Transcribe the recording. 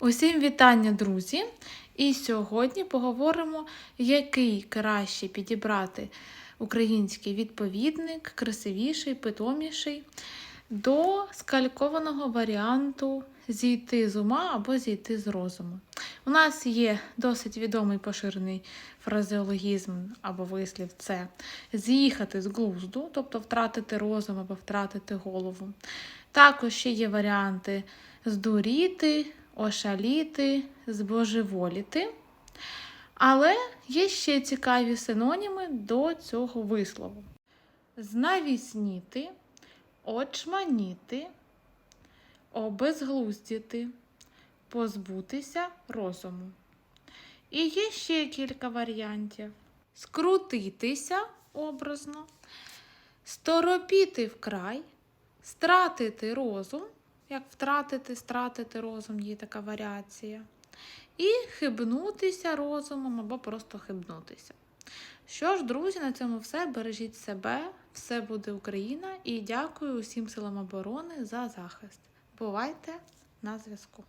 Усім вітання, друзі! І сьогодні поговоримо, який краще підібрати український відповідник, красивіший, питоміший до скалькованого варіанту зійти з ума або зійти з розуму. У нас є досить відомий поширений фразеологізм або вислів це з'їхати з глузду, тобто втратити розум або втратити голову. Також ще є варіанти здуріти, ошаліти, збожеволіти. Але є ще цікаві синоніми до цього вислову: знавісніти, очманіти, обезглуздіти, позбутися розуму. І є ще кілька варіантів: скрутитися образно, сторопіти вкрай, стратити розум, як втратити, стратити розум, є така варіація. І хибнутися розумом або просто хибнутися. Що ж, друзі, на цьому все. Бережіть себе, все буде Україна і дякую усім силам оборони за захист. Бувайте на зв'язку!